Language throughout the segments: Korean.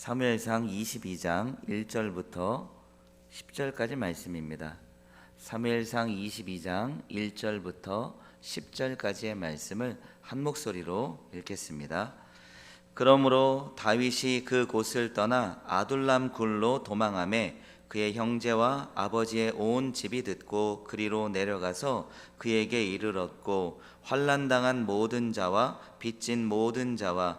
사무엘상 22장 1절부터 10절까지 말씀입니다. 사무엘상 22장 1절부터 10절까지의 말씀을 한 목소리로 읽겠습니다. 그러므로 다윗이 그 곳을 떠나 아둘람 굴로 도망하매 그의 형제와 아버지의 온 집이 듣고 그리로 내려가서 그에게 이르렀고 환난 당한 모든 자와 빚진 모든 자와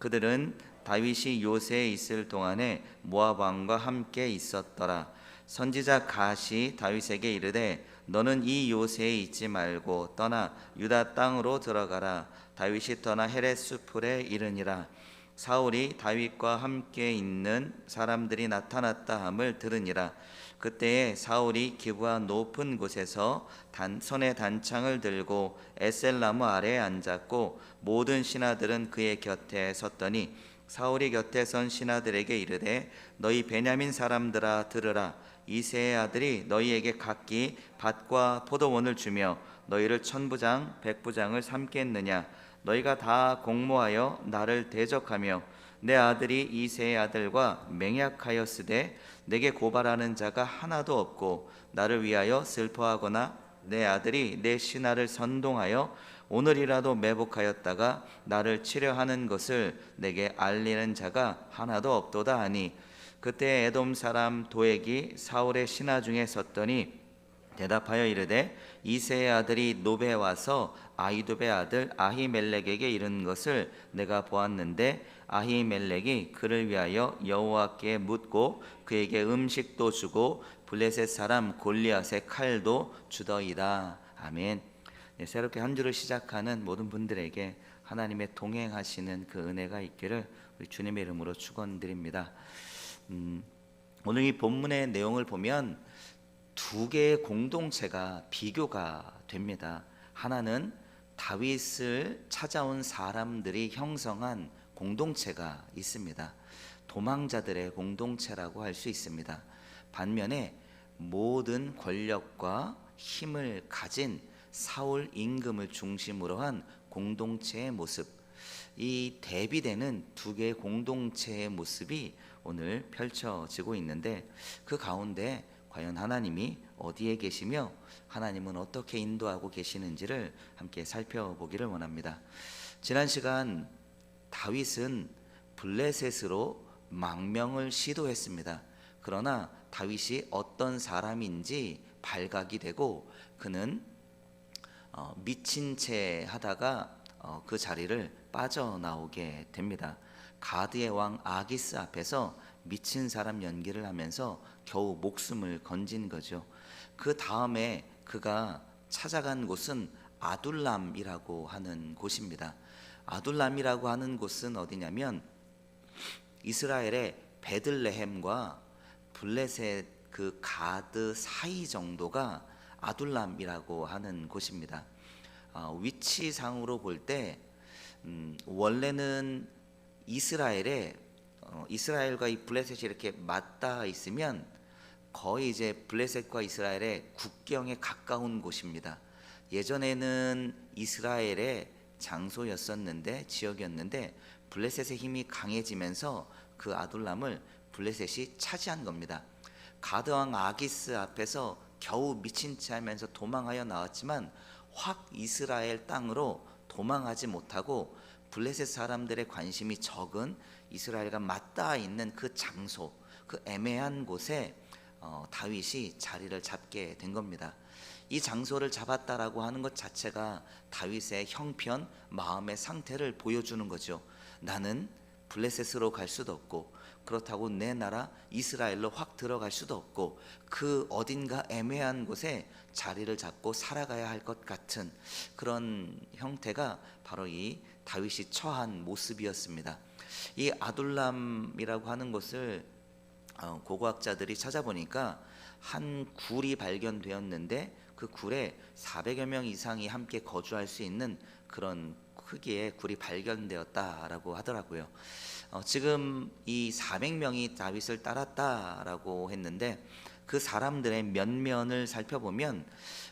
그들은 다윗이 요새에 있을 동안에 모압 왕과 함께 있었더라. 선지자 갓이 다윗에게 이르되 너는 이 요새에 있지 말고 떠나 유다 땅으로 들어가라. 다윗이 떠나 헤레스풀에 이르니라. 사울이 다윗과 함께 있는 사람들이 나타났다 함을 들으니라 그때에 사울이 기부하 높은 곳에서 단, 손에 단창을 들고 에셀나무 아래에 앉았고 모든 신하들은 그의 곁에 섰더니 사울이 곁에 선 신하들에게 이르되 너희 베냐민 사람들아 들으라. 이세의 아들이 너희에게 각기 밭과 포도원을 주며 너희를 천부장 백부장을 삼겠느냐? 너희가 다 공모하여 나를 대적하며 내 아들이 이세의 아들과 맹약하였으되 내게 고발하는 자가 하나도 없고 나를 위하여 슬퍼하거나 내 아들이 내 신하를 선동하여 오늘이라도 매복하였다가 나를 치려하는 것을 내게 알리는 자가 하나도 없도다 하니 그때 에돔 사람 도액이 사울의 신하 중에 섰더니 대답하여 이르되 이세의 아들이 노베 와서 아이도베 아들 아히멜렉에게 이른 것을 내가 보았는데 아히멜렉이 그를 위하여 여호와께 묻고 그에게 음식도 주고 블레셋 사람 골리앗의 칼도 주더이다 아멘. 네, 새롭게 한 주를 시작하는 모든 분들에게 하나님의 동행하시는 그 은혜가 있기를 우리 주님의 이름으로 축원드립니다. 음, 오늘 이 본문의 내용을 보면 두 개의 공동체가 비교가 됩니다. 하나는 다윗을 찾아온 사람들이 형성한 공동체가 있습니다. 도망자들의 공동체라고 할 수 있습니다. 반면에 모든 권력과 힘을 가진 사울 임금을 중심으로 한 공동체의 모습, 이 대비되는 두 개의 공동체의 모습이 오늘 펼쳐지고 있는데 그 가운데 과연 하나님이 어디에 계시며 하나님은 어떻게 인도하고 계시는지를 함께 살펴보기를 원합니다. 지난 시간 다윗은 블레셋으로 망명을 시도했습니다. 그러나 다윗이 어떤 사람인지 발각이 되고 그는 어, 미친 채 하다가 어, 그 자리를 빠져나오게 됩니다. 가드의 왕 아기스 앞에서 미친 사람 연기를 하면서 겨우 목숨을 건진 거죠. 그 다음에 그가 찾아간 곳은 아둘람이라고 하는 곳입니다. 아둘람이라고 하는 곳은 어디냐면 이스라엘의 베들레헴과 블레셋 그 가드 사이 정도가 아둘람이라고 하는 곳입니다. 어, 위치상으로 볼때 음, 원래는 이스라엘에 어, 이스라엘과 이 블레셋이 이렇게 맞닿아 있으면 거의 이제 블레셋과 이스라엘의 국경에 가까운 곳입니다. 예전에는 이스라엘의 장소였었는데 지역이었는데 블레셋의 힘이 강해지면서 그 아둘람을 블레셋이 차지한 겁니다. 가드 왕 아기스 앞에서 겨우 미친 채 하면서 도망하여 나왔지만 확 이스라엘 땅으로 도망하지 못하고 블레셋 사람들의 관심이 적은 이스라엘과 맞닿아 있는 그 장소, 그 애매한 곳에 어, 다윗이 자리를 잡게 된 겁니다. 이 장소를 잡았다라고 하는 것 자체가 다윗의 형편, 마음의 상태를 보여주는 거죠. 나는 블레셋으로 갈 수도 없고 그렇다고 내 나라 이스라엘로 확 들어갈 수도 없고 그 어딘가 애매한 곳에 자리를 잡고 살아가야 할 것 같은 그런 형태가 바로 이 다윗이 처한 모습이었습니다. 이 아둘람이라고 하는 곳을 어, 고고학자들이 찾아보니까 한 굴이 발견되었는데 그 굴에 400여 명 이상이 함께 거주할 수 있는 그런 크기의 굴이 발견되었다라고 하더라고요. 어, 지금 이 400명이 다윗을 따랐다라고 했는데 그 사람들의 면면을 살펴보면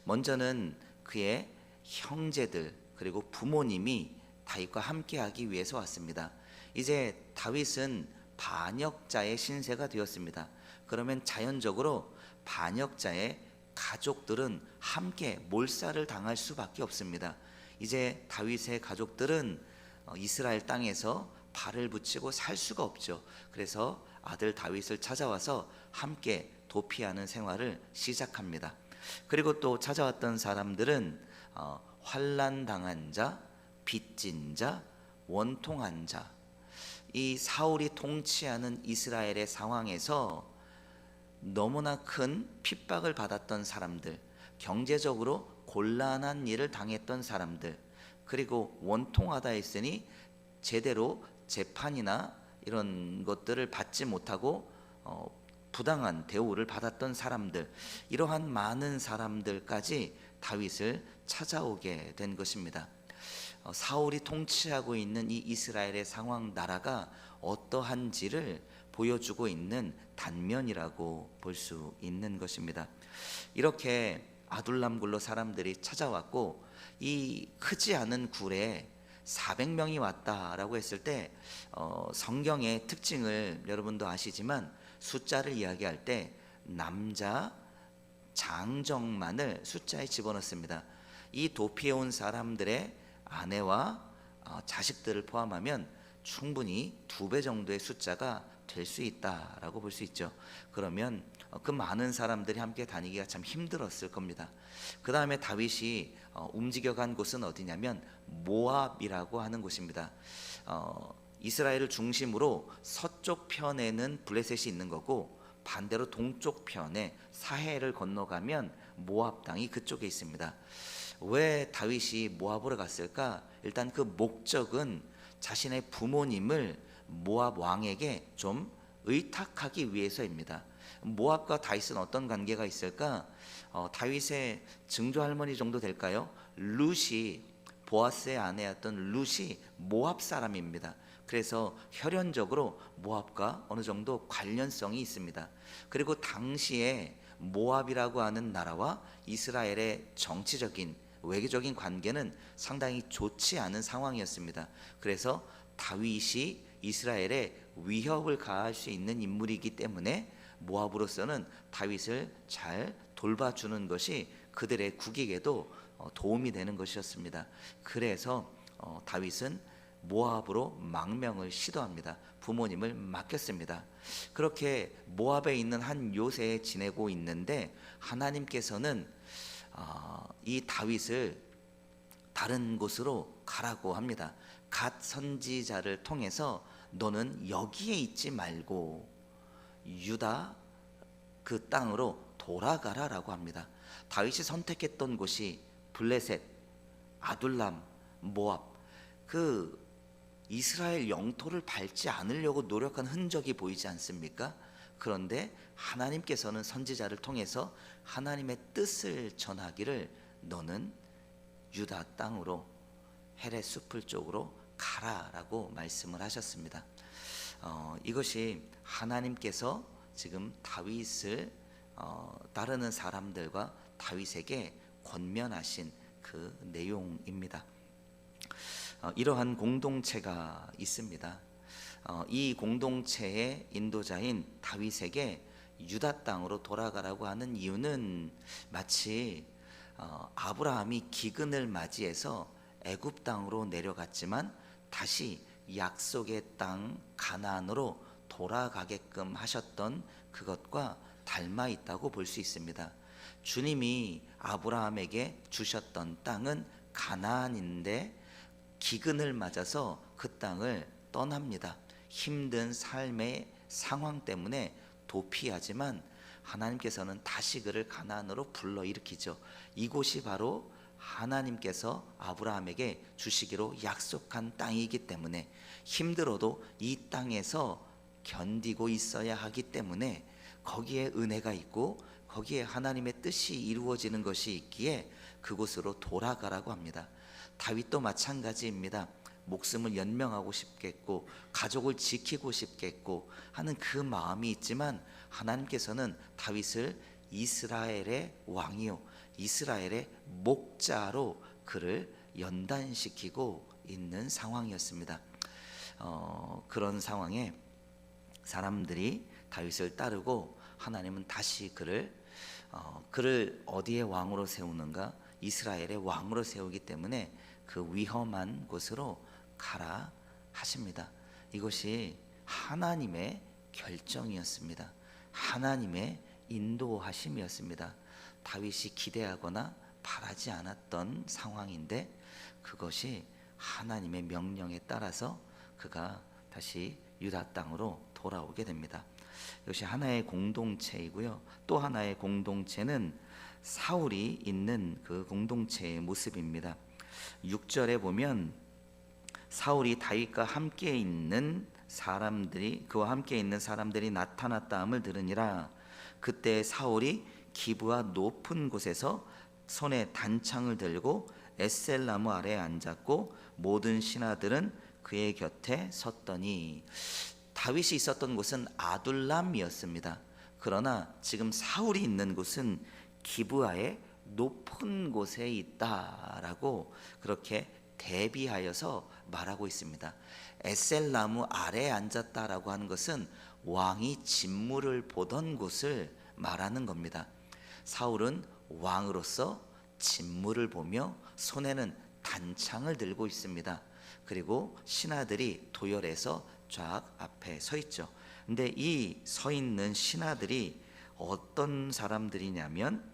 먼저는 그의 형제들 그리고 부모님이 다윗과 함께하기 위해서 왔습니다. 이제 다윗은 반역자의 신세가 되었습니다. 그러면 자연적으로 반역자의 가족들은 함께 몰살을 당할 수밖에 없습니다. 이제 다윗의 가족들은 어, 이스라엘 땅에서 발을 붙이고 살 수가 없죠. 그래서 아들 다윗을 찾아와서 함께 도피하는 생활을 시작합니다. 그리고 또 찾아왔던 사람들은 어, 환란 당한 자, 빚진 자, 원통한 자. 이 사울이 통치하는 이스라엘의 상황에서 너무나 큰 핍박을 받았던 사람들, 경제적으로 곤란한 일을 당했던 사람들, 그리고 원통하다 했으니 제대로 재판이나 이런 것들을 받지 못하고 어, 부당한 대우를 받았던 사람들, 이러한 많은 사람들까지 다윗을 찾아오게 된 것입니다. 어, 사울이 통치하고 있는 이 이스라엘의 상황 나라가 어떠한지를 보여주고 있는 단면이라고 볼 수 있는 것입니다. 이렇게 아둘람 굴로 사람들이 찾아왔고 이 크지 않은 굴에 400명이 왔다라고 했을 때 어, 성경의 특징을 여러분도 아시지만 숫자를 이야기할 때 남자 장정만을 숫자에 집어넣습니다. 이 도피해 온 사람들의 아내와 어, 자식들을 포함하면 충분히 두 배 정도의 숫자가 될 수 있다라고 볼 수 있죠. 그러면 어, 그 많은 사람들이 함께 다니기가 참 힘들었을 겁니다. 그 다음에 다윗이 어, 움직여간 곳은 어디냐면 모압이라고 하는 곳입니다. 어, 이스라엘을 중심으로 서쪽 편에는 블레셋이 있는 거고 반대로 동쪽 편에 사해를 건너가면 모압 땅이 그쪽에 있습니다. 왜 다윗이 모압으로 갔을까? 일단 그 목적은 자신의 부모님을 모압 왕에게 좀 의탁하기 위해서입니다. 모압과 다윗은 어떤 관계가 있을까? 어, 다윗의 증조 할머니 정도 될까요? 룻이 보아스의 아내였던 룻이 모압 사람입니다. 그래서 혈연적으로 모압과 어느 정도 관련성이 있습니다. 그리고 당시에 모압이라고 하는 나라와 이스라엘의 정치적인 외교적인 관계는 상당히 좋지 않은 상황이었습니다. 그래서 다윗이 이스라엘에 위협을 가할 수 있는 인물이기 때문에 모압으로서는 다윗을 잘 돌봐주는 것이 그들의 국익에도 어, 도움이 되는 것이었습니다. 그래서 어, 다윗은 모압으로 망명을 시도합니다. 부모님을 맡겼습니다. 그렇게 모압에 있는 한 요새에 지내고 있는데 하나님께서는 어, 이 다윗을 다른 곳으로 가라고 합니다. 갓 선지자를 통해서 너는 여기에 있지 말고 유다 그 땅으로 돌아가라라고 합니다. 다윗이 선택했던 곳이 블레셋, 아둘람, 모압 그 이스라엘 영토를 밟지 않으려고 노력한 흔적이 보이지 않습니까? 그런데 하나님께서는 선지자를 통해서 하나님의 뜻을 전하기를 너는 유다 땅으로 헤레 숲을 쪽으로 가라라고 말씀을 하셨습니다. 어, 이것이 하나님께서 지금 다윗을 어, 따르는 사람들과 다윗에게 권면하신 그 내용입니다. 어, 이러한 공동체가 있습니다. 어, 이 공동체의 인도자인 다윗에게 유다 땅으로 돌아가라고 하는 이유는 마치 어, 아브라함이 기근을 맞이해서 애굽 땅으로 내려갔지만 다시 약속의 땅 가나안으로 돌아가게끔 하셨던 그것과 닮아 있다고 볼 수 있습니다. 주님이 아브라함에게 주셨던 땅은 가나안인데 기근을 맞아서 그 땅을 떠납니다. 힘든 삶의 상황 때문에 도피하지만 하나님께서는 다시 그를 가나안으로 불러 일으키죠. 이곳이 바로 하나님께서 아브라함에게 주시기로 약속한 땅이기 때문에 힘들어도 이 땅에서 견디고 있어야 하기 때문에 거기에 은혜가 있고 거기에 하나님의 뜻이 이루어지는 것이 있기에 그곳으로 돌아가라고 합니다. 다윗도 마찬가지입니다. 목숨을 연명하고 싶겠고 가족을 지키고 싶겠고 하는 그 마음이 있지만 하나님께서는 다윗을 이스라엘의 왕이요 이스라엘의 목자로 그를 연단시키고 있는 상황이었습니다. 어, 그런 상황에 사람들이 다윗을 따르고 하나님은 다시 그를 어, 그를 어디에 왕으로 세우는가 이스라엘의 왕으로 세우기 때문에 그 위험한 곳으로 가라 하십니다. 이것이 하나님의 결정이었습니다. 하나님의 인도하심이었습니다. 다윗이 기대하거나 바라지 않았던 상황인데 그것이 하나님의 명령에 따라서 그가 다시 유다 땅으로 돌아오게 됩니다. 이것이 하나의 공동체이고요. 또 하나의 공동체는 사울이 있는 그 공동체의 모습입니다. 6절에 보면 사울이 다윗과 함께 있는 사람들이 그와 함께 있는 사람들이 나타났다함을 들으니라 그때 사울이 기부와 높은 곳에서 손에 단창을 들고 에셀 나무 아래에 앉았고 모든 신하들은 그의 곁에 섰더니 다윗이 있었던 곳은 아둘람이었습니다. 그러나 지금 사울이 있는 곳은 기브아의 높은 곳에 있다라고 그렇게 대비하여서 말하고 있습니다. 에셀 나무 아래에 앉았다라고 하는 것은 왕이 진무를 보던 곳을 말하는 겁니다. 사울은 왕으로서 진무를 보며 손에는 단창을 들고 있습니다. 그리고 신하들이 도열해서 쫙 앞에 서 있죠. 근데 이 서 있는 신하들이 어떤 사람들이냐면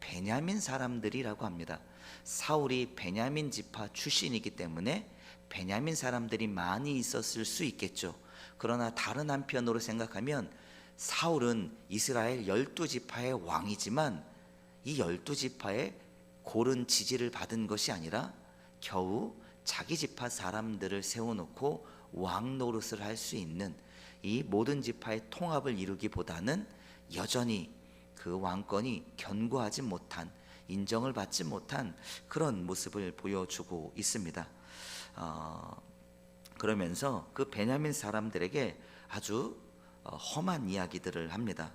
베냐민 사람들이라고 합니다. 사울이 베냐민 지파 출신이기 때문에 베냐민 사람들이 많이 있었을 수 있겠죠. 그러나 다른 한편으로 생각하면 사울은 이스라엘 열두 지파의 왕이지만 이 열두 지파의 고른 지지를 받은 것이 아니라 겨우 자기 지파 사람들을 세워놓고 왕 노릇을 할 수 있는 이 모든 지파의 통합을 이루기보다는 여전히 그 왕권이 견고하지 못한 인정을 받지 못한 그런 모습을 보여주고 있습니다. 어, 그러면서 그 베냐민 사람들에게 아주 어, 험한 이야기들을 합니다.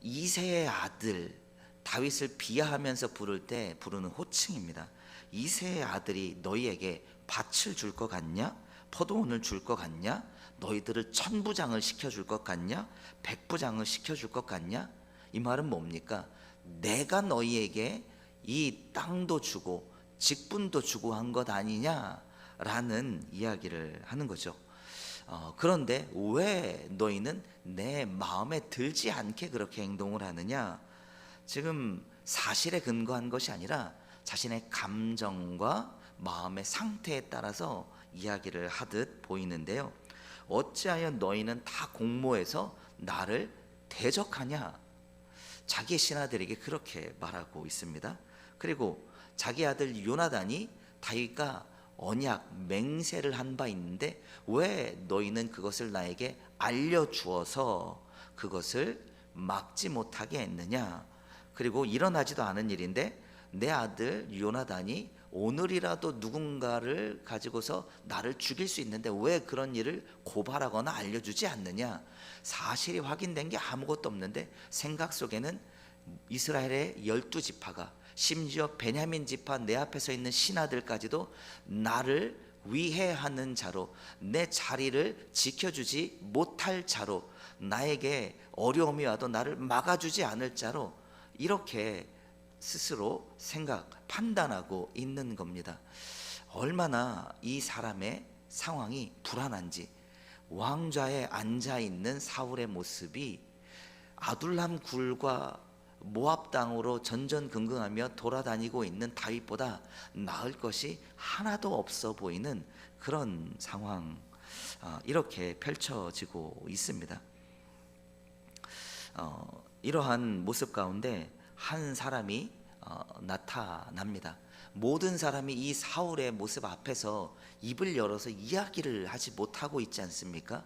이세의 아들 다윗을 비하하면서 부를 때 부르는 호칭입니다. 이세의 아들이 너희에게 밭을 줄 것 같냐? 포도원을 줄 것 같냐? 너희들을 천부장을 시켜줄 것 같냐? 백부장을 시켜줄 것 같냐? 이 말은 뭡니까? 내가 너희에게 이 땅도 주고 직분도 주고 한 것 아니냐라는 이야기를 하는 거죠. 어, 그런데 왜 너희는 내 마음에 들지 않게 그렇게 행동을 하느냐? 지금 사실에 근거한 것이 아니라 자신의 감정과 마음의 상태에 따라서 이야기를 하듯 보이는데요. 어찌하여 너희는 다 공모해서 나를 대적하냐? 자기 신하들에게 그렇게 말하고 있습니다. 그리고 자기 아들 요나단이 다윗과 언약 맹세를 한 바 있는데 왜 너희는 그것을 나에게 알려 주어서 그것을 막지 못하게 했느냐? 그리고 일어나지도 않은 일인데 내 아들 요나단이 오늘이라도 누군가를 가지고서 나를 죽일 수 있는데 왜 그런 일을 고발하거나 알려주지 않느냐? 사실이 확인된 게 아무것도 없는데 생각 속에는 이스라엘의 열두 지파가 심지어 베냐민 지파 내 앞에 서 있는 신하들까지도 나를 위해하는 자로 내 자리를 지켜주지 못할 자로 나에게 어려움이 와도 나를 막아주지 않을 자로 이렇게 스스로 생각, 판단하고 있는 겁니다. 얼마나 이 사람의 상황이 불안한지 왕좌에 앉아 있는 사울의 모습이 아둘람 굴과 모압 땅으로 전전긍긍하며 돌아다니고 있는 다윗보다 나을 것이 하나도 없어 보이는 그런 상황 어, 이렇게 펼쳐지고 있습니다. 어, 이러한 모습 가운데 한 사람이 어, 나타납니다. 모든 사람이 이 사울의 모습 앞에서 입을 열어서 이야기를 하지 못하고 있지 않습니까?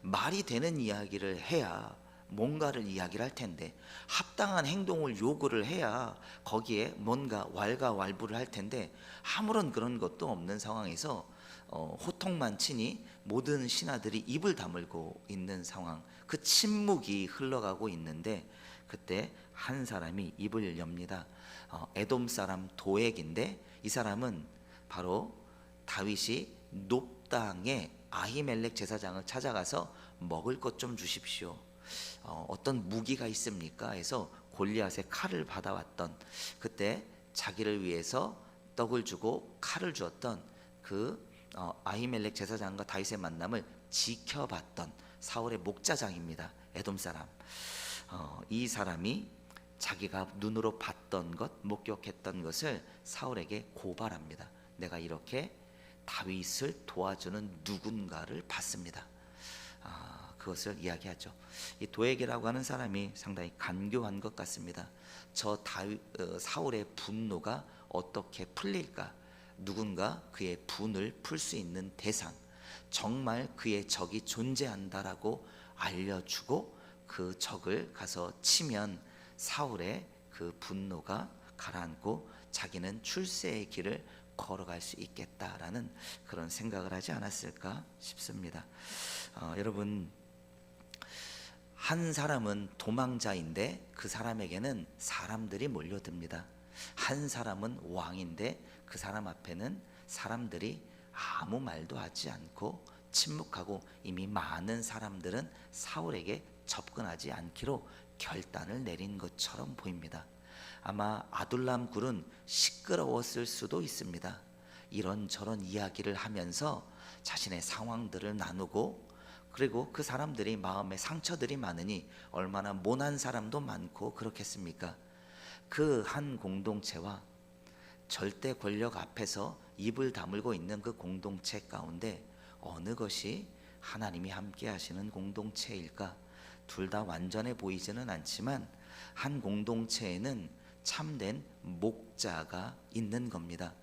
말이 되는 이야기를 해야 뭔가를 이야기를 할 텐데 합당한 행동을 요구를 해야 거기에 뭔가 왈가왈부를 할 텐데 아무런 그런 것도 없는 상황에서 어, 호통만 치니 모든 신하들이 입을 다물고 있는 상황 그 침묵이 흘러가고 있는데 그때 한 사람이 입을 엽니다 어, 에돔 사람 도액인데 이 사람은 바로 다윗이 높당의 아히멜렉 제사장을 찾아가서 먹을 것 좀 주십시오. 어, 어떤 무기가 있습니까? 해서 골리앗의 칼을 받아왔던 그때 자기를 위해서 떡을 주고 칼을 주었던 그 어, 아히멜렉 제사장과 다윗의 만남을 지켜봤던 사울의 목자장입니다. 에돔 사람. 어, 이 사람이 자기가 눈으로 봤던 것, 목격했던 것을 사울에게 고발합니다. 내가 이렇게 다윗을 도와주는 누군가를 봤습니다. 아, 그것을 이야기하죠. 이 도에게라고 하는 사람이 상당히 간교한 것 같습니다. 저 다윗, 어, 사울의 분노가 어떻게 풀릴까? 누군가 그의 분을 풀 수 있는 대상, 정말 그의 적이 존재한다라고 알려주고 그 적을 가서 치면 사울의 그 분노가 가라앉고 자기는 출세의 길을 걸어갈 수 있겠다라는 그런 생각을 하지 않았을까 싶습니다. 어, 여러분 한 사람은 도망자인데 그 사람에게는 사람들이 몰려듭니다. 한 사람은 왕인데 그 사람 앞에는 사람들이 아무 말도 하지 않고 침묵하고 이미 많은 사람들은 사울에게 접근하지 않기로 결단을 내린 것처럼 보입니다. 아마 아둘람 굴은 시끄러웠을 수도 있습니다. 이런저런 이야기를 하면서 자신의 상황들을 나누고 그리고 그 사람들이 마음에 상처들이 많으니 얼마나 모난 사람도 많고 그렇겠습니까? 그 한 공동체와 절대 권력 앞에서 입을 다물고 있는 그 공동체 가운데 어느 것이 하나님이 함께 하시는 공동체일까? 둘 다 완전해 보이지는 않지만 한 공동체에는 참된 목자가 있는 겁니다.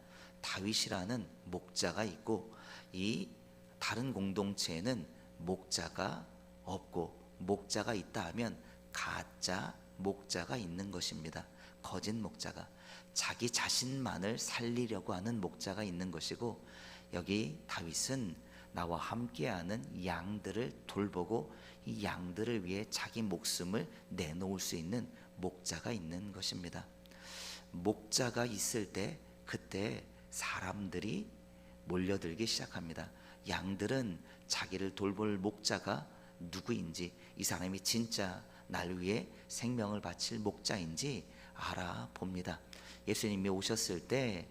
다윗이라는 목자가 있고 이 다른 공동체에는 목자가 없고 목자가 있다 하면 가짜 목자가 있는 것입니다. 거짓 목자가 자기 자신만을 살리려고 하는 목자가 있는 것이고 여기 다윗은 나와 함께하는 양들을 돌보고 이 양들을 위해 자기 목숨을 내놓을 수 있는 목자가 있는 것입니다. 목자가 있을 때 그때 사람들이 몰려들기 시작합니다. 양들은 자기를 돌볼 목자가 누구인지 이 사람이 진짜 날 위해 생명을 바칠 목자인지 알아봅니다. 예수님이 오셨을 때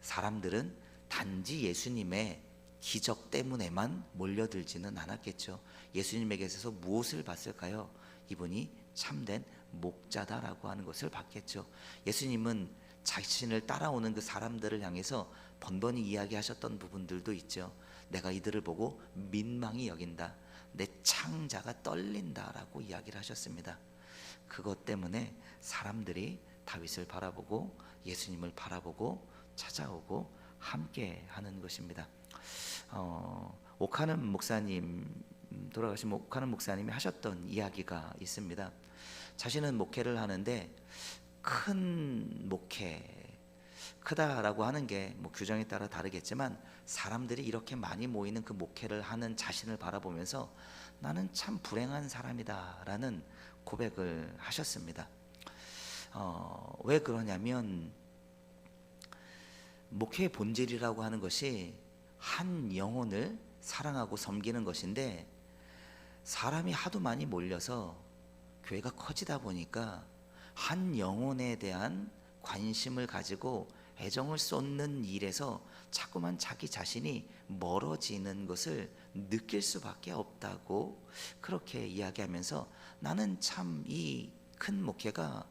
사람들은 단지 예수님의 기적 때문에만 몰려들지는 않았겠죠. 예수님에게서 무엇을 봤을까요? 이분이 참된 목자다라고 하는 것을 봤겠죠. 예수님은 자신을 따라오는 그 사람들을 향해서 번번이 이야기하셨던 부분들도 있죠. 내가 이들을 보고 민망히 여긴다. 내 창자가 떨린다라고 이야기를 하셨습니다. 그것 때문에 사람들이 다윗을 바라보고 예수님을 바라보고 찾아오고 함께 하는 것입니다. 어, 오카는 목사님 돌아가신 오카는 목사님이 하셨던 이야기가 있습니다. 자신은 목회를 하는데 큰 목회 크다라고 하는 게 뭐 규정에 따라 다르겠지만 사람들이 이렇게 많이 모이는 그 목회를 하는 자신을 바라보면서 나는 참 불행한 사람이다라는 고백을 하셨습니다. 어, 왜 그러냐면 목회의 본질이라고 하는 것이 한 영혼을 사랑하고 섬기는 것인데 사람이 하도 많이 몰려서 교회가 커지다 보니까 한 영혼에 대한 관심을 가지고 애정을 쏟는 일에서 자꾸만 자기 자신이 멀어지는 것을 느낄 수밖에 없다고 그렇게 이야기하면서 나는 참 이 큰 목회가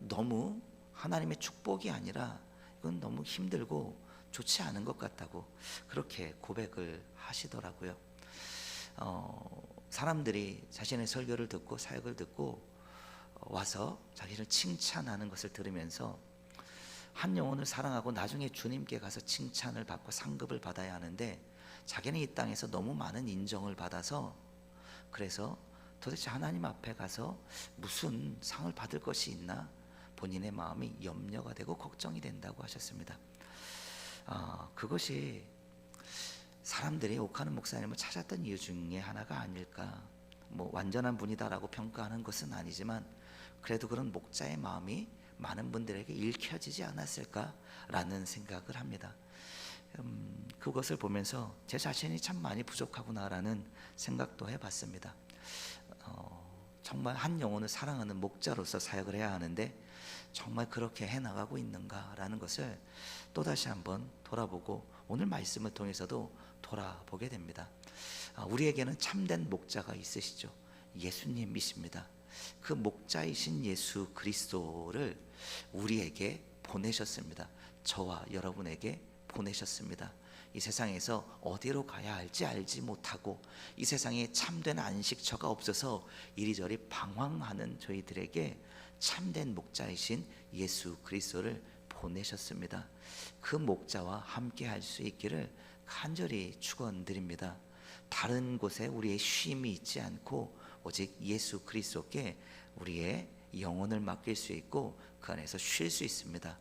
너무 하나님의 축복이 아니라 이건 너무 힘들고 좋지 않은 것 같다고 그렇게 고백을 하시더라고요. 어, 사람들이 자신의 설교를 듣고 사역을 듣고 와서 자기를 칭찬하는 것을 들으면서 한 영혼을 사랑하고 나중에 주님께 가서 칭찬을 받고 상급을 받아야 하는데 자기는 이 땅에서 너무 많은 인정을 받아서 그래서 도대체 하나님 앞에 가서 무슨 상을 받을 것이 있나 본인의 마음이 염려가 되고 걱정이 된다고 하셨습니다. 아, 그것이 사람들이 옥하는 목사님을 찾았던 이유 중에 하나가 아닐까. 뭐 완전한 분이다라고 평가하는 것은 아니지만 그래도 그런 목자의 마음이 많은 분들에게 읽혀지지 않았을까라는 생각을 합니다. 음, 그것을 보면서 제 자신이 참 많이 부족하구나라는 생각도 해봤습니다. 어, 정말 한 영혼을 사랑하는 목자로서 사역을 해야 하는데 정말 그렇게 해 나가고 있는가라는 것을 또 다시 한번 돌아보고 오늘 말씀을 통해서도 돌아보게 됩니다. 아, 우리에게는 참된 목자가 있으시죠. 예수님이십니다. 그 목자이신 예수 그리스도를 우리에게 보내셨습니다. 저와 여러분에게 보내셨습니다. 이 세상에서 어디로 가야 할지 알지 못하고 이 세상에 참된 안식처가 없어서 이리저리 방황하는 저희들에게 참된 목자이신 예수 그리스도를 보내셨습니다. 그 목자와 함께 할 수 있기를 간절히 축원드립니다. 다른 곳에 우리의 쉼이 있지 않고 오직 예수 그리스도께 우리의 영혼을 맡길 수 있고 그 안에서 쉴 수 있습니다.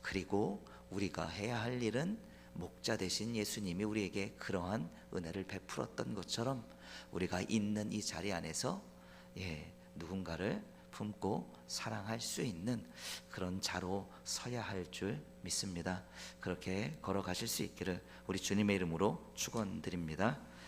그리고 우리가 해야 할 일은 목자 되신 예수님이 우리에게 그러한 은혜를 베풀었던 것처럼 우리가 있는 이 자리 안에서 예, 누군가를 품고 사랑할 수 있는 그런 자로 서야 할 줄 믿습니다. 그렇게 걸어가실 수 있기를 우리 주님의 이름으로 축원드립니다.